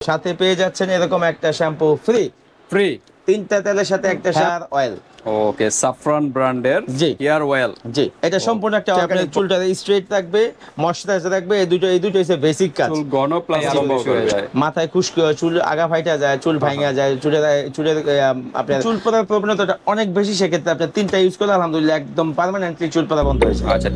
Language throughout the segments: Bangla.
সাথে পেয়ে যাচ্ছেন এরকম একটা শ্যাম্পু ফ্রি ফ্রি তিনটা তেলের সাথে একটা হেয়ার অয়েল ওকে সাফরান ব্র্যান্ডের জি। হেয়ার অয়েল জি এটা সম্পূর্ণ একটা আপনার চুলটা স্ট্রেট থাকবে ময়শ্চারাইজার থাকবে এই দুটো এই দুটো হচ্ছে বেসিক কাজ। চুল ঘন প্লাস লম্বা হয়ে যায় মাথায় খুশকি হয় চুল আগা ফাইটা যায় চুল ভাঙা যায় চুলের চুলের আপনার চুল পড়ার প্রবণতাটা অনেক বেশি সেক্ষেত্রে আপনার তিনটা ইউজ করলে আলহামদুলিল্লাহ একদম পার্মানেন্টলি চুল পড়া বন্ধ হয়েছে আচ্ছা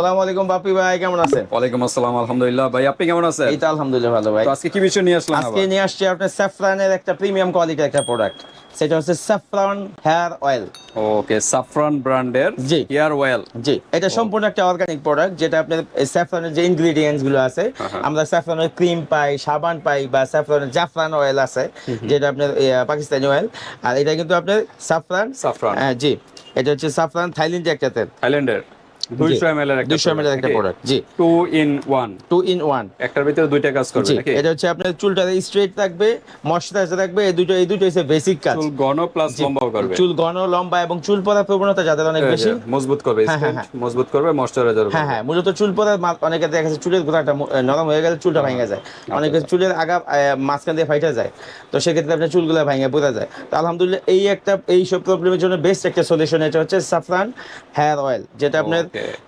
ঠিক সালাম আলাইকুম বাপি ভাই কেমন আছেন? ওয়ালাইকুম আসসালাম আলহামদুলিল্লাহ। ভাই আপনি কেমন আছেন? এই তো আলহামদুলিল্লাহ ভালো ভাই। আজকে কি বিষয় নিয়ে আসলাম আজকে নিয়ে আসছি আপনার স্যাফরানের একটা প্রিমিয়াম কোয়ালিটির একটা প্রোডাক্ট সেটা হচ্ছে saffron hair oil okay saffron ব্র্যান্ডের জি। হেয়ার অয়েল জি এটা সম্পূর্ণ একটা অর্গানিক প্রোডাক্ট যেটা আপনার স্যাফরানের যে ইনগ্রেডিয়েন্টসগুলো আছে আমরা স্যাফরানের ক্রিম পাই সাবান পাই বা স্যাফরানের জাফরান অয়েল আছে যেটা আপনার পাকিস্তানি অয়েল আর এটা কিন্তু আপনার সাফরান সাফরান হ্যাঁ, জি। এটা হচ্ছে সাফরান থাইল্যান্ডের একটা তেল। থাইল্যান্ডের? 200 ml এর একটা দুশো এর একটা product G. Two in one two in one একটার ভিতরে দুইটা কাজ করবে নাকি? এটা হচ্ছে আপনার চুলটা স্ট্রেট থাকবে ময়শ্চারাইজার থাকবে এই দুটো এই দুটো হচ্ছে বেসিক কাজ। চুল ঘন প্লাস লম্বাও করবে। চুল ঘন লম্বা এবং চুল পড়ার প্রবণতা যাদের অনেক বেশি। মজবুত করবে স্পঞ্জ মজবুত করবে ময়শ্চারাইজার হ্যাঁ হ্যাঁ মূলত চুল পড়ার অনেকে দেখা যাচ্ছে চুলের গোড়াটা নরম হয়ে গেলে চুলটা ভেঙে যায়। অনেকে চুলের আগা আহ, মাঝখান দিয়ে ফাইটা যায়। তো সেক্ষেত্রে আপনার চুলগুলো ভেঙে বোঝা যায়। তো আলহামদুলিল্লাহ এই একটা এই সব প্রবলেমের জন্য বেস্ট একটা সলিউশন এটা হচ্ছে সাফরান হেয়ার অয়েল যেটা আপনার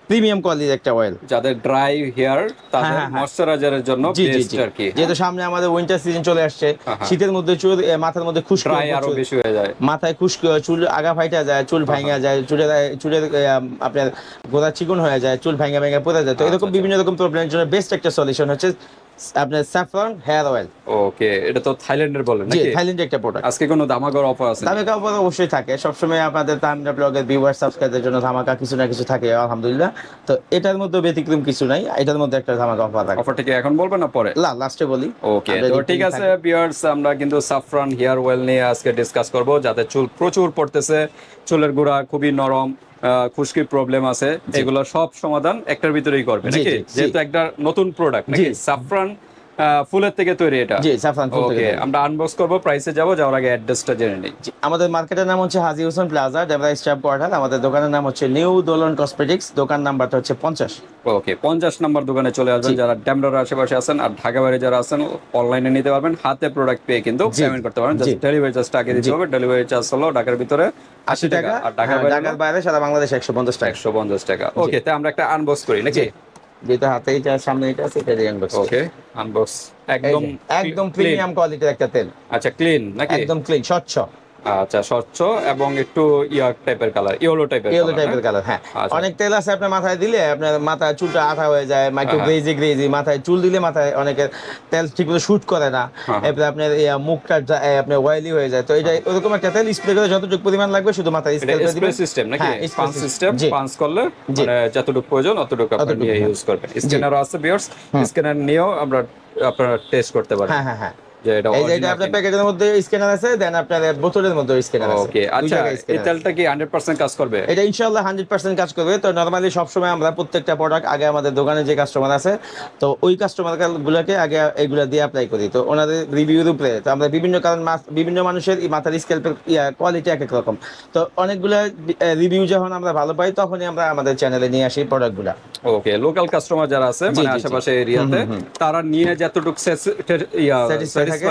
প্রিমিয়াম কোয়ালিটির একটা অয়েল যাদের ড্রাই হেয়ার তাদের হ্যাঁ, হ্যাঁ। ময়শ্চারাইজারের জন্য বেস্ট আর কি। যেহেতু সামনে আমাদের উইন্টার সিজন চলে আসছে হ্যাঁ। শীতের মধ্যে চুল মাথার মধ্যে খুশকি ড্রাই আরও বেশি হয়ে যায়। মাথায় খুশকি চুল আগা ফাইটা যায় চুল ভাঙা যায় চুলে চুলের আহ, আপনার গোদা চিকন হয়ে যায় চুল ভাঙা ভাঙা পড়ে যায়। তো এরকম আচ্ছা। বিভিন্ন রকম প্রবলেমের জন্য বেস্ট একটা সলিউশন হচ্ছে আপনার স্যাফরন হেয়ার অয়েল ওকে এটা তো থাইল্যান্ডের বলে জি নাকি? থাইল্যান্ডের একটা প্রোডাক্ট আজকে কোনো দামাগর অফার আছে দামে কাপড় অবশ্যই থাকে। সবসময় আপনাদের তামিনা ব্লগের ভিউয়ার সাবস্ক্রাইবের জন্য ধামাকা কিছু না কিছু থাকে আলহামদুলিল্লাহ। তো এটার মধ্যে ব্যতিক্রম কিছু নাই এটার মধ্যে একটা ধামাকা অফার থাকে। অফারটা কি এখন বলবেন না পরে? লা লাস্টে বলি। ওকে তো ঠিক আছে ভিউয়ার্স আমরা কিন্তু সাফরান হেয়ার অয়েল নিয়ে আজকে ডিসকাস করব যাতে চুল প্রচুর পড়তেছে চুলের গোড়া খুবই নরম খুশকির প্রবলেম আছে এগুলো সব সমাধান একটার ভিতরেই করবে নাকি। যেহেতু একটা নতুন প্রোডাক্ট নাকি? সাফরান ফুলের থেকে তৈরি এটা? জি সাফরান ফুল থেকে আমরা আনবক্স করব প্রাইসে যাব যাওয়ার আগে অ্যাড্রেসটা জেনে নিই। আমাদের মার্কেটের নাম হচ্ছে Haji Hossain plaza Demra staff quarter. আমাদের দোকানের নাম হচ্ছে নিউ দোলন কসমেটিক্স দোকান নাম্বারটা হচ্ছে পঞ্চাশ। ওকে পঞ্চাশ নাম্বার দোকানে চলে আসবেন যারা ড্যামরার আশেপাশে আছেন আর ঢাকা বাইরে যারা আছেন অনলাইনে নিতে পারবেন হাতে প্রোডাক্ট পেয়ে কিন্তু পেমেন্ট করতে পারবেন। ডেলিভারি চার্জটা আগে দিতে হবে ডেলিভারি চার্জ হলো ঢাকার ভিতরে আশি টাকা আর হ্যাঁ, বাইরে ঢাকার বাইরে সারা বাংলাদেশ একশো পঞ্চাশ টাকা। একশো পঞ্চাশ টাকা। ওকে তাই আমরা একটা আনবক্স করি নাকি? যেটা হাতে এটা সামনে এটা আছে এটা unbox ওকে আনবক্স একদম একদম প্রিমিয়াম কোয়ালিটির একটা তেল। আচ্ছা ক্লিন নাকি? একদম ক্লিন স্বচ্ছ। আচ্ছা স্বচ্ছ এবং একটু ইয়ার টাইপের কালার ইয়েলো টাইপের ইয়েলো টাইপের কালার হ্যাঁ? আচ্ছা। অনেক তেল আছে আপনার মাথায় দিলে আপনার মাথায় চুলটা আঠা হয়ে যায় একটু হ্যাঁ। গ্রেজি গ্রেজি মাথায় চুল দিলে মাথায় অনেকের তেল ঠিক মতো শুট করে না। হ্যাঁ। এরপরে আপনার মুখটা আপনার অয়েলি হয়ে যায়। তো এটা ওরকম একটা তেল স্প্রে করে যতটুকু পরিমাণ লাগবে শুধু মাথায় স্প্রে করে দিবেন। সিস্টেম নাকি? হ্যাঁ, পাঁচ সিস্টেম। পাঁচ করলে মানে যতটুকু প্রয়োজন অতটুকু আপনি হ্যাঁ। ইউজ করবেন। স্ক্যানার আছে বিয়ার্স স্ক্যানার নিয়েও আমরা আপনারা টেস্ট করতে পারেন। হ্যাঁ হ্যাঁ হ্যাঁ। যে এটা এই যে এটা আপনার প্যাকেটের মধ্যে স্ক্যানার আছে দেন আপনার বোতলের মধ্যে স্ক্যানার আছে। ওকে আচ্ছা এই তেলটা কি 100% কাজ করবে? এটা ইনশাআল্লাহ হান্ড্রেড পার্সেন্ট কাজ করবে। তো নর্মালি সবসময় আমরা প্রত্যেকটা প্রোডাক্ট আগে আমাদের দোকানে যে কাস্টমার আছে তো ওই কাস্টমার গুলোকে আগে এগুলা দিয়ে অ্যাপ্লাই করি। তো ওনাদের রিভিউর উপরে তো আমরা বিভিন্ন কারণ বিভিন্ন মানুষের মাথার স্কেল্পের কোয়ালিটি এক এক রকম। তো অনেকগুলো রিভিউ যখন আমরা ভালো পাই তখনই আমরা আমাদের চ্যানেলে নিয়ে আসি প্রোডাক্টগুলা ওকে লোকাল কাস্টমার যারা আছে মানে। আশেপাশে এরিয়াতে তারা নিয়ে যতটুকু থাকে।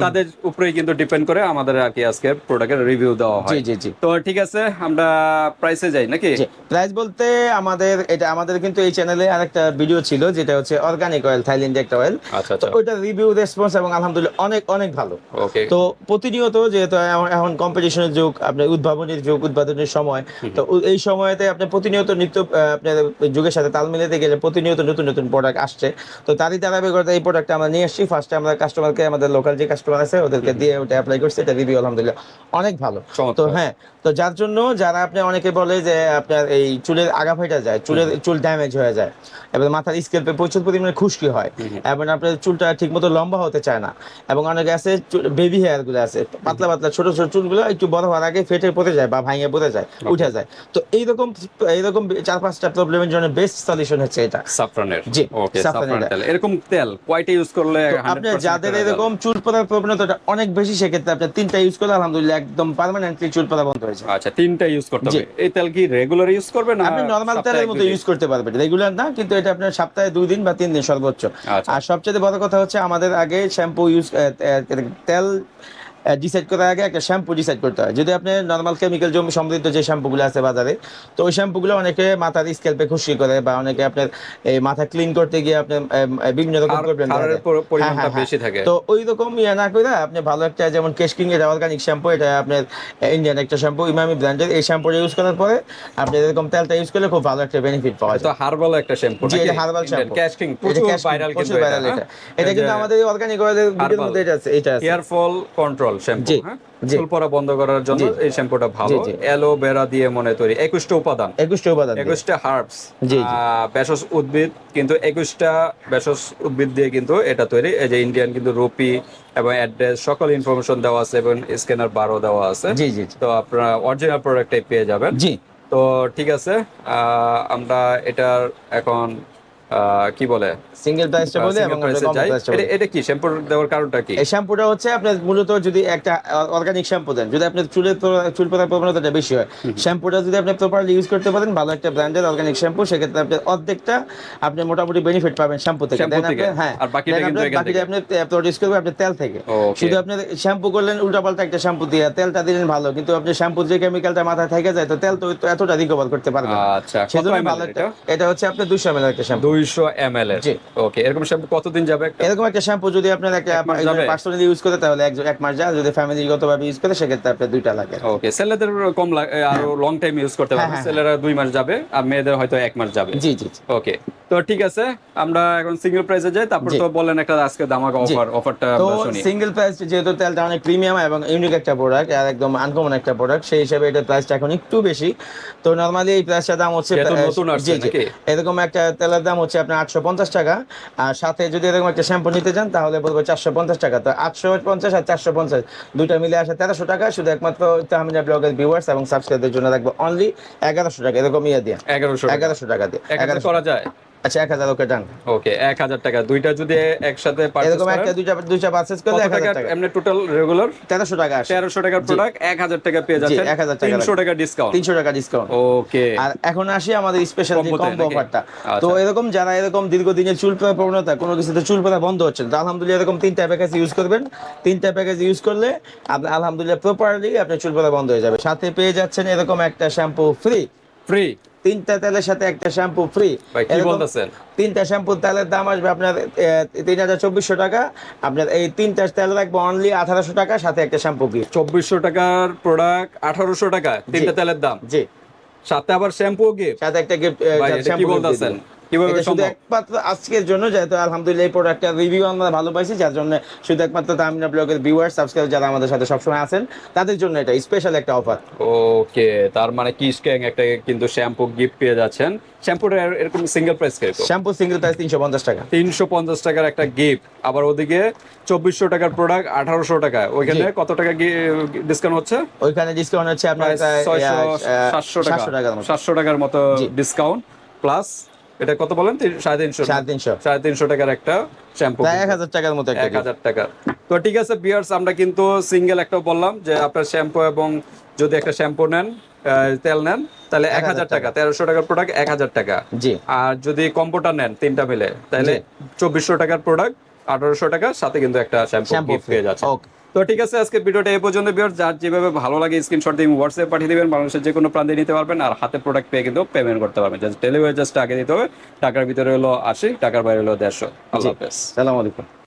তাদের উপরেই কিন্তু ডিপেন্ড করে আমাদের আর কি আজকে প্রোডাক্টের রিভিউ দেওয়া হয়। জি জি তো ঠিক আছে আমরা প্রাইসে যাই নাকি? প্রাইস বলতে আমাদের এটা আমাদের কিন্তু এই চ্যানেলে আরেকটা ভিডিও ছিল যেটা হচ্ছে অর্গানিক অয়েল থাইল্যান্ড একটা অয়েল তো ওইটা রিভিউ রেসপন্স এবং আলহামদুলিল্লাহ অনেক অনেক ভালো। তো প্রতিনিয়ত যেহেতু এখন- এখন কম্পিটিশনের যুগ আপনার উদ্ভাবনের যুগ উদ্ভাবনের সময় তো এই সময়তে আপনি প্রতিনিয়ত নিত্য আপনার যুগের সাথে তাল মিলাতে গেলে প্রতিনিয়ত নতুন নতুন প্রোডাক্ট আসছে। তো তারই ধারাবাহিকতা এই প্রোডাক্টটা আমরা নিয়ে আসছি। ফার্স্টে আমরা কাস্টমারকে আমাদের লোকাল যে কাস্টমার আছে ওদেরকে দিয়ে ওটা অ্যাপ্লাই করছি এটা রিভিউ আলহামদুলিল্লাহ। অনেক ভালো। তো হ্যাঁ তো যার জন্য যারা আপনি অনেকে বলে যে আপনার এই চুলের আগা ফাইটা যায় চুলের চুল ড্যামেজ হয়ে যায় এবার মাথার স্কেল্পে প্রচুর পরিমাণে খুশকি হয় এবং আপনার চুলটা ঠিক মতো লম্বা হতে চায় না এবং অনেকে আছে বেবি হেয়ারগুলো আছে পাতলা পাতলা ছোট ছোট চুলগুলো একটু বড় হওয়ার আগে ফেটে পড়ে যায় বা ভাঙে পড়ে যায় উঠে যায়। তো এইরকম এইরকম চার পাঁচটা প্রবলেমের জন্য বেস্ট সলিউশন হচ্ছে এটা। সাফরানের জি, ওকে তেল। এরকম তেল কয়টা ইউজ করলে তো 100% আপনার যাদের এরকম চুল পড়ার প্রবণতাটা অনেক বেশি সেক্ষেত্রে আপনি তিনটা ইউজ করলে আলহামদুলিল্লাহ একদম পার্মানেন্টলি চুল পড়া বন্ধ হয়েছে হয়ে আচ্ছা তিনটা ইউজ করতে হবে। এই তেল কি রেগুলার ইউজ করবেন না আপনি নরমাল তেলের মতো ইউজ করতে পারবেন। রেগুলার না কিন্তু এটা আপনার সপ্তাহে দুই দিন বা তিন দিন সর্বোচ্চ। আচ্ছা। আর সবচেয়ে বড় কথা হচ্ছে আমাদের আগে শ্যাম্পু ইউজ তেল ডিসাইড করার আগে একটা শ্যাম্পু ডিসাইড করতে হয়। যদি আপনি নর্মাল কেমিক্যাল জমি সমৃদ্ধ যে শ্যাম্পুগুলো আছে বাজারে তো ওই শ্যাম্পুগুলো অনেকে মাথার স্কেল্পে খুশি করে বা অনেকে আপনার এই মাথা ক্লিন করতে গিয়ে আপনি বিভিন্ন রকম প্রবলেম পরিমাণটা বেশি থাকে। তো ওই রকম ইয়ে না করে আপনি ভালো একটা যেমন কেশকিং এর অর্গানিক শ্যাম্পু এটা আপনার ইন্ডিয়ান একটা শ্যাম্পু ইমামি ব্র্যান্ডের এই শ্যাম্পুটা ইউজ করার পরে আপনি এরকম তেলটা ইউজ করলে খুব ভালো একটা বেনিফিট পাওয়া যায় তো হার্বাল একটা শ্যাম্পু জি এটা হার্বাল শ্যাম্পু ক্যাশকিং প্রচুর ভাইরাল কিন্তু এটা কিন্তু আমাদের অর্গানিক অয়েলের ভিডিওর মধ্যে এটা আছে এটা আছে। Hair fall control shampoo. চুল পড়া বন্ধ করার জন্য এই শ্যাম্পুটা ভালো। অ্যালোভেরা দিয়ে মনে তৈরি। একুশটা উপাদান। একুশটা উপাদান একুশটা হার্বস। ভেষজ উদ্ভিদ কিন্তু একুশটা ভেষজ উদ্ভিদ দিয়ে কিন্তু এটা তৈরি। এই যে ইন্ডিয়ান কিন্তু রুপি এবং অ্যাড্রেস সকল ইনফরমেশন দেওয়া আছে এবং স্ক্যানার বারও দেওয়া আছে। জি জি। তো আপনারা অরিজিনাল প্রোডাক্টটাই পেয়ে যাবেন। জি। তো ঠিক আছে আহ, আমরা এটার এখন কি বলে? সিঙ্গেল প্রাইসটা বলে এবং এটা- কি? শ্যাম্পু দেওয়ার কারণটা কি? এই শ্যাম্পুটা হচ্ছে আপনার মূলত যদি একটা অর্গানিক শ্যাম্পু দেন যদি আপনার চুলের চুল পড়ার প্রবণতাটা বেশি হয় শ্যাম্পুটা যদি আপনি প্রপারলি ইউজ করতে পারেন ভালো একটা ব্র্যান্ডের অর্গানিক শ্যাম্পু সেক্ষেত্রে আপনি অর্ধেকটা আপনি মোটামুটি বেনিফিট পাবেন শ্যাম্পু থেকে। থেকে? আপনি- হ্যাঁ আর বাকিটা কিন্তু বাকিটা আপনি প্রডিউস করবেন আপনার তেল থেকে। শুধু আপনি শ্যাম্পু করলেন উল্টাপাল্টা একটা শ্যাম্পু দিয়ে তেলটা দিলেন ভালো কিন্তু আপনি শ্যাম্পু যে কেমিক্যালটা মাথায় থেকে যায় তো তেল তো এতটা রিকভার করতে পারবে না। আচ্ছা সেজন্য ভালো একটা এটা হচ্ছে আপনার দুশো এমএল একটা শ্যাম্পু এর। ওকে এরকম শ্যাম্পু কতদিন যাবে এরকম একটা শ্যাম্পু যদি আপনার একটা পার্সোনালি ইউজ তাহলে এক মাস যায় যদি ফ্যামিলিগত ভাবে ইউজ করে সেক্ষেত্রে আপনার দুইটা লাগে। ওকে ছেলেদের কম লাগ- আরও লং টাইম ইউজ করতে পারবে। হ্যাঁ, হ্যাঁ, ছেলেরা দুই মাস যাবে আর মেয়েদের হয়তো এক মাস যাবে। জি জি। ওকে তো ঠিক আছে আমরা এখন সিঙ্গেল প্রাইসে যাই। তারপর তো বলেন একটা আজকে দামাকা অফার অফারটা তো আমরা শুনি। সিঙ্গেল প্রাইস যেহেতু তেলটা অনেক প্রিমিয়াম এবং ইউনিক একটা প্রোডাক্ট আর একদম আনকমন একটা প্রোডাক্ট সেই হিসাবে এটার প্রাইসটা এখন একটু বেশি। তো নর্মালি এই প্রাইসটার দাম হচ্ছে নতুন আসছে? এরকম একটা তেলের দাম হচ্ছে আপনার আটশো পঞ্চাশ টাকা। আর সাথে যদি এরকম একটা শ্যাম্পু নিতে চান তাহলে বলব চারশো পঞ্চাশ টাকা। তো আটশো পঞ্চাশ আর চারশো পঞ্চাশ দুইটা মিলে আসে তেরোশো টাকা। শুধু একমাত্র তাহমিনা ব্লগের ভিউয়ার্স এবং সাবস্ক্রাইবের জন্য রাখব অনলি এগারোশো টাকা এরকম ইয়ে দিয়ে। এগারোশো এগারোশো টাকা দিয়ে। এগারোশো করা যায়? আচ্ছা এক হাজার ওকে ডান ওকে এক হাজার টাকা। দুইটা যদি একসাথে পারচেজ এরকম একটা দুইটা দুইটা পারচেজ করলে কত এক হাজার টাকা? টাকা। এমনি টোটাল রেগুলার তেরোশো টাকা আসে। তেরোশো টাকার প্রোডাক্ট এক হাজার টাকা পেয়ে যাচ্ছেন। 1000 টাকা। তিনশো টাকা ডিসকাউন্ট তিনশো টাকা ডিসকাউন্ট ওকে। আর এখন আসি আমাদের স্পেশাল যে কম্বো অফারটা আচ্ছা। তো এরকম যারা এরকম দীর্ঘদিনের চুল পড়ার প্রবণতা কোনো কিছুতে চুল পড়া বন্ধ হচ্ছে না, আলহামদুলিল্লাহ এরকম তিনটা প্যাকেজ ইউজ করবেন। তিনটা প্যাকেজ ইউজ করলে আপনি আলহামদুলিল্লাহ প্রপারলি আপনার চুল পড়া বন্ধ হয়ে যাবে। সাথে পেয়ে যাচ্ছেন এরকম একটা শ্যাম্পু ফ্রি ফ্রি তিনটা তেলের সাথে একটা শ্যাম্পু ফ্রি কি বলতেছেন? তিনটা শ্যাম্পু তেলের দাম আসবে আপনার তিন হাজার চব্বিশশো টাকা। আপনার এই তিনটা তেল রাখব অনলি আঠারোশো টাকা সাথে একটা শ্যাম্পু ফ্রি চব্বিশশো টাকার প্রোডাক্ট আঠারোশো টাকা তিনটা তেলের দাম? জি। সাথে আবার শ্যাম্পু গিফট সাথে একটা গিফট শ্যাম্পু কি বলতেছেন? এটা শুধু একমাত্র আজকের জন্য যেহেতু আলহামদুলিল্লাহ এই প্রোডাক্টটা রিভিউ আমরা ভালো পাইছি যার জন্য শুধু একমাত্র তামিনা ব্লগের ভিউয়ার সাবস্ক্রাইব যারা আমাদের সাথে সবসময় আছেন তাদের জন্য এটা স্পেশাল একটা অফার ওকে তার মানে কিস গ্যাং একটা কিন্তু শ্যাম্পু গিফট পেয়ে যাচ্ছেন। শ্যাম্পুটা এরকম সিঙ্গেল প্রাইস কীরকম শ্যাম্পু সিঙ্গেল প্রাইস তিনশো পঞ্চাশ টাকা। তিনশো পঞ্চাশ টাকার একটা গিফট আবার ওদিকে চব্বিশশো টাকার প্রোডাক্ট আঠারোশো টাকা। ওইখানে কত টাকা ডিসকাউন্ট হচ্ছে? ওইখানে ডিসকাউন্ট হচ্ছে আপনার সাতশো টাকা। সাতশো টাকার মতো। ডিসকাউন্ট প্লাস এটা কত বলেন? সাড়ে তিনশো। সাড়ে তিনশো। সাড়ে তিনশো টাকার একটা শ্যাম্পু এক হাজার টাকার মতো এক হাজার টাকা তো ঠিক আছে বিয়ার্স আমরা কিন্তু সিঙ্গেল একটা বললাম যে আপনার শ্যাম্পু এবং যদি একটা শ্যাম্পু নেন তেল নেন তাহলে এক হাজার টাকা তেরোশো টাকার প্রোডাক্ট এক হাজার টাকা। জি। আর যদি কম্বোটা নেন তিনটা মিলে তাহলে চব্বিশশো টাকার প্রোডাক্ট আঠারোশো টাকা সাথে কিন্তু একটা শ্যাম্পু শ্যাম্পু গিফট পেয়ে যাচ্ছে ওকে তো ঠিক আছে আজকে ভিডিওটা এ পর্যন্ত বিয়ার যার যেভাবে ভালো লাগে স্ক্রিনশট দিয়ে হোয়াটসঅ্যাপ পাঠিয়ে দেবেন মানুষের যে কোনো প্রান্তে নিতে পারবেন আর হাতে প্রোডাক্ট পেয়ে কিন্তু পেমেন্ট করতে পারবেন। জাস্ট ডেলিভারি জাস্ট আগে দিতে হবে টাকার ভিতরে হলো আশি টাকার বাইরে হলো দেড়শো। আল্লাহ হাফেজ। সালাম আলাইকুম।